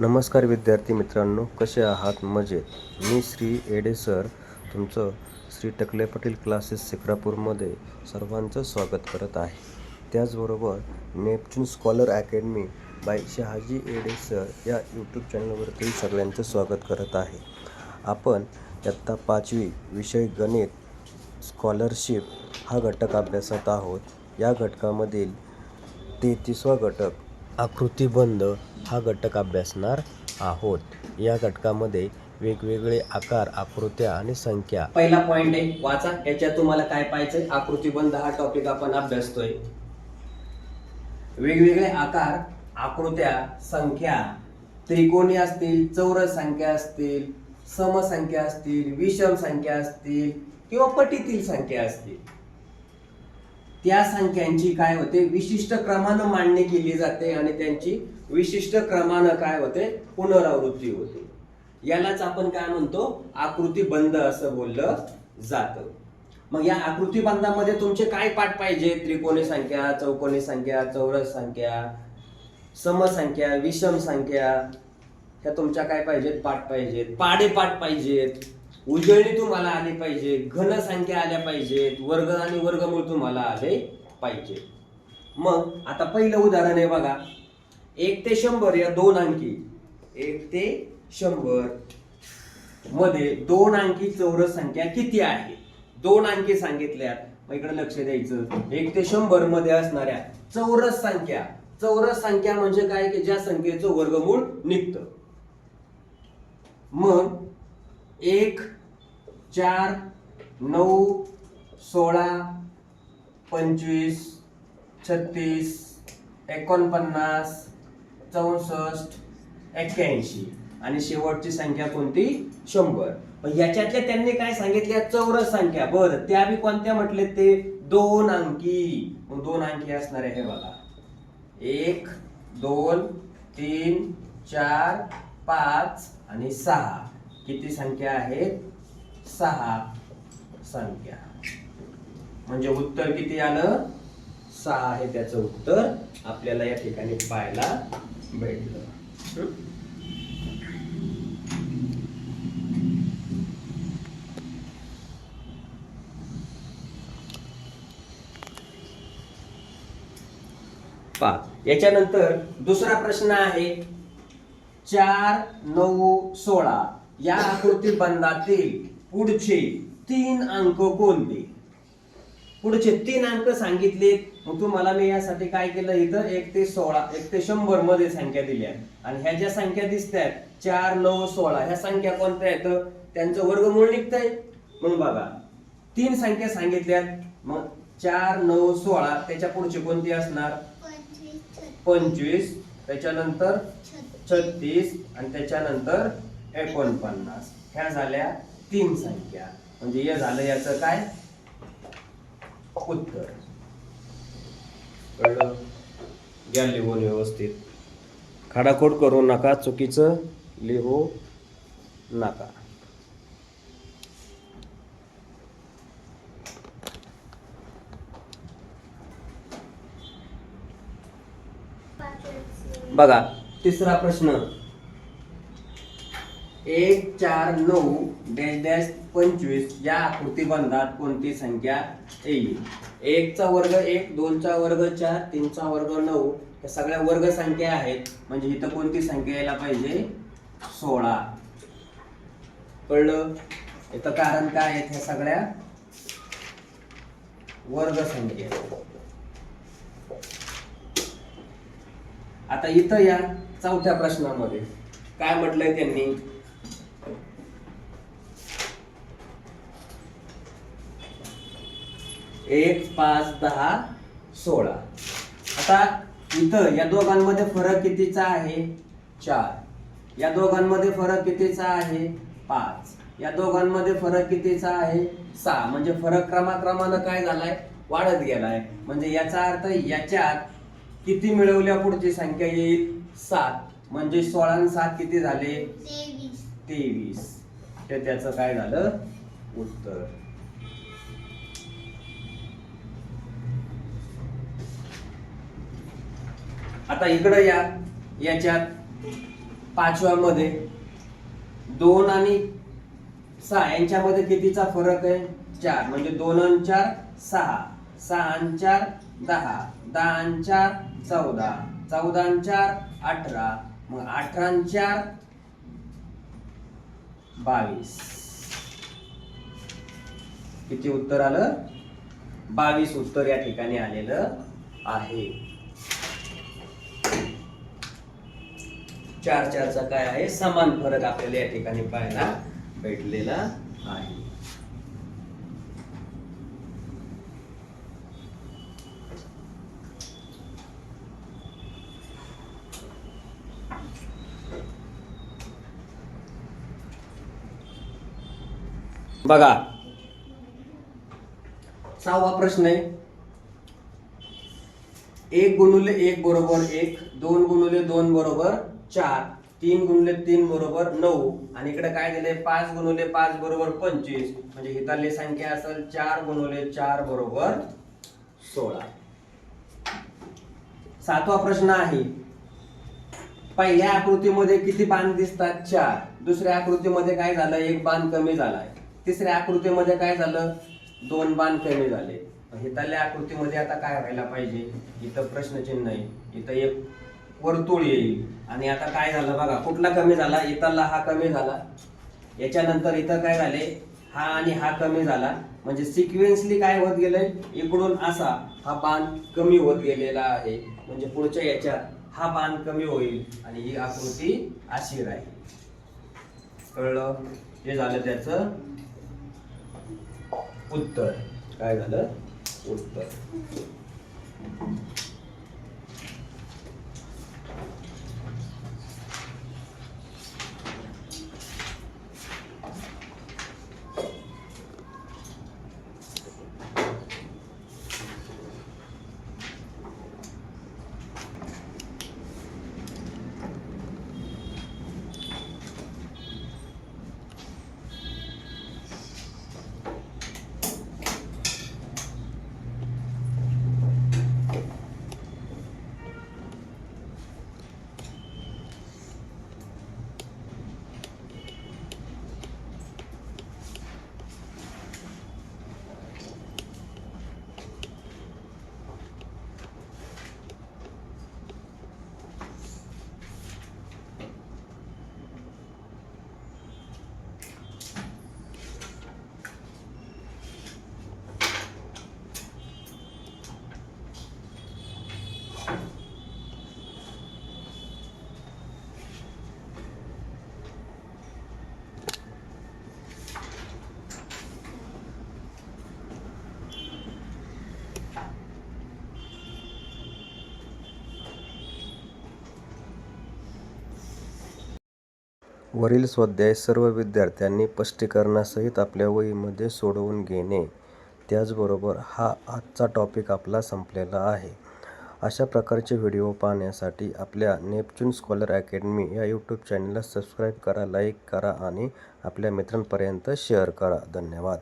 नमस्कार विद्यार्थी मित्रांनो कसे आहात? मजेत. मी श्री एडे सर. तुमचं श्री टकले पाटील क्लासेस सिक्रापूरमध्ये सर्वांचं स्वागत करत आहे. त्याचबरोबर Neptune scholar academy by Shahaji Ede sir या यूट्यूब चॅनलवरती सगळ्यांचं स्वागत करत आहे. आपण इयत्ता पाचवी विषय गणित स्कॉलरशिप हा घटक अभ्यासत आहोत. या घटकामधील तेहतीसवा घटक आकृतिबंध हा घटक अभ्यासणार आहोत. या घटकामध्ये वेगवेगळे आकार आकृत्या आणि संख्या. पहिला पॉइंट आहे वाचा. याच्यात तुम्हाला काय पाहिजे आकृतीबंध हा टॉपिक आपण अभ्यासतोय. वेगवेगळे आकार आकृत्या संख्या त्रिकोणी असतील चौरस संख्या असतील समसंख्या असतील विषम संख्या असतील किंवा पटीतील संख्या असतील. त्या संख्यांची काय होते? विशिष्ट क्रमानं मांडणी केली जाते आणि त्यांची विशिष्ट क्रमानं काय होते? पुनरावृत्ती होते. यालाच आपण काय म्हणतो? आकृतीबंध असं बोललं जातं. मग या आकृती बंधामध्ये तुमचे काय पाठ पाहिजे? त्रिकोणी संख्या चौकोनी संख्या चौरस संख्या समसंख्या विषम संख्या ह्या तुमच्या काय पाहिजेत? पाठ पाहिजेत. पाडे पाठ पाहिजेत. उजळणी तुम्हाला आली पाहिजे घन संख्या आल्या पाहिजेत वर्ग आणि वर्गमूळ तुम्हाला आले पाहिजे. मग आता पहिलं उदाहरण आहे बघा. एक ते शंभर या दोन अंकी. एक ते शंभरमध्ये दोन अंकी चौरस संख्या किती आहे? दोन अंकी सांगितल्या मग इकडे लक्ष द्यायचं. एक ते शंभरमध्ये असणाऱ्या चौरस संख्या. चौरस संख्या म्हणजे काय? की ज्या संख्येचं वर्गमूळ निघतं. मग एक चार नऊ सोळा पंचवीस छत्तीस एकोणपन्नास चौसष्ट एक्क्याऐंशी. आणि शेवटची संख्या कोणती? शंभर. याच्यातल्या त्यांनी काय सांगितल्या? चौरस संख्या. बरं त्या बी कोणत्या म्हटले ते? दोन अंकी. दोन अंकी असणार आहे हे बघा. एक दोन तीन चार पाच आणि सहा. किती संख्या आहेत? सहा संख्या. म्हणजे उत्तर किती आलं? सहा आहे त्याचं उत्तर. आपल्याला या ठिकाणी पाहायला भेटलं. पा याच्यानंतर दुसरा प्रश्न आहे. चार नऊ सोळा. या आकृती बंधातील पुढचे तीन अंक कोणते? पुढचे तीन अंक सांगितलेत. मग तुम्हाला मी यासाठी काय केलं? इथं एक ते सोळा एक ते शंभरमध्ये संख्या दिल्या आणि ह्या ज्या संख्या दिसतात चार नऊ सोळा ह्या संख्या कोणत्या आहेत? त्यांचं वर्गमूळ निघतंय. मग बघा तीन संख्या सांगितल्यात. मग चार नऊ सोळा त्याच्या पुढची कोणती असणार? पंचवीस. त्याच्यानंतर छत्तीस. आणि त्याच्यानंतर एकोणपन्नास. ह्या झाल्या तीन संख्या. म्हणजे हे झालं याचं काय? उत्तर. कळलं? घ्या लिहून व्यवस्थित. खाडाखोड करू नका चुकीचं लिहू नका. बघा तिसरा प्रश्न. एक चार नऊ डॅश डॅश पंचवीस या आकृतीबंधात कोणती संख्या येईल? एकचा वर्ग एक दोनचा वर्ग चार तीनचा वर्ग नऊ या सगळ्या वर्ग संख्या आहेत. म्हणजे इथं कोणती संख्या यायला पाहिजे? सोळा. कळलं? इथं कारण काय आहेत ह्या सगळ्या? वर्ग संख्या. आता इथं या चौथ्या प्रश्नामध्ये. काय म्हटलंय त्यांनी? एक पाच दहा सोळा. आता इथं या दोघांमध्ये फरक कितीचा आहे? चार. या दोघांमध्ये फरक कितीचा आहे? पाच. या दोघांमध्ये फरक कितीचा आहे? सहा. म्हणजे फरक क्रमाक्रमानं काय झालाय? वाढत गेलाय. म्हणजे याचा अर्थ याच्यात किती मिळवल्या पुढची संख्या येईल? सात. म्हणजे सोळा आणि सात किती झाले? तेवीस. ते त्याचं काय झालं? उत्तर. आता इकडं या. याच्यात पाचव्यामध्ये दोन आणि सहा यांच्यामध्ये कितीचा फरक आहे? चार. म्हणजे दोन आणि चार सहा. सहा आणि चार दहा. दहा आणि चार चौदा. चौदा आणि चार अठरा. मग अठरा आणि चार बावीस. किती उत्तर आलं? बावीस उत्तर या ठिकाणी आलेलं आहे. चार चारचा काय आहे? समान फरक आपल्याला या ठिकाणी पाहायला भेटलेला आहे. बघा. सहावा प्रश्न आहे. एक गुणुले एक बरोबर एक दोन गुणुले दोन बरोबर चार तीन गुणले तीन बरोबर नऊ. आणि इकडे काय दिले पाच गुणवले पाच बरोबर पंचवीस. म्हणजे हिताली संख्या असेल चार गुणवले चार बरोबर सोळा. सातवा प्रश्न आहे. पहिल्या आकृतीमध्ये किती बाण दिसतात? चार. दुसऱ्या आकृतीमध्ये काय झालं? एक बाण कमी झालाय. तिसऱ्या आकृतीमध्ये काय झालं? दोन बाण कमी झाले. हिताल्या आकृतीमध्ये आता काय व्हायला पाहिजे? इथं प्रश्नचिन्ह आहे. इथं एक वर्तुळ येईल. आणि आता काय झालं बघा कुठला कमी झाला इथला हा कमी झाला. याच्यानंतर इथं काय झाले? हा आणि हा कमी झाला. म्हणजे सिक्वेन्सली काय होत गेलंय? इकडून असा हा बाण कमी होत गेलेला आहे. म्हणजे पुढच्या याच्यात हा बाण कमी होईल आणि ही आकृती अशी राहील. कळलं? हे झालं त्याचं उत्तर. काय झालं? उत्तर. वरील स्वाध्याय सर्व विद्यार्थ्यांनी स्पष्टीकरणासहित आपल्या वहीमध्ये सोडवून घेणे. त्याचबरोबर हा आजचा टॉपिक आपला संपलेला आहे. अशा प्रकारचे व्हिडिओ पाहण्यासाठी आपल्या नेपच्यून स्कॉलर अकॅडमी या यूट्यूब चॅनलला सबस्क्राईब करा लाईक करा आणि आपल्या मित्रांपर्यंत शेअर करा. धन्यवाद.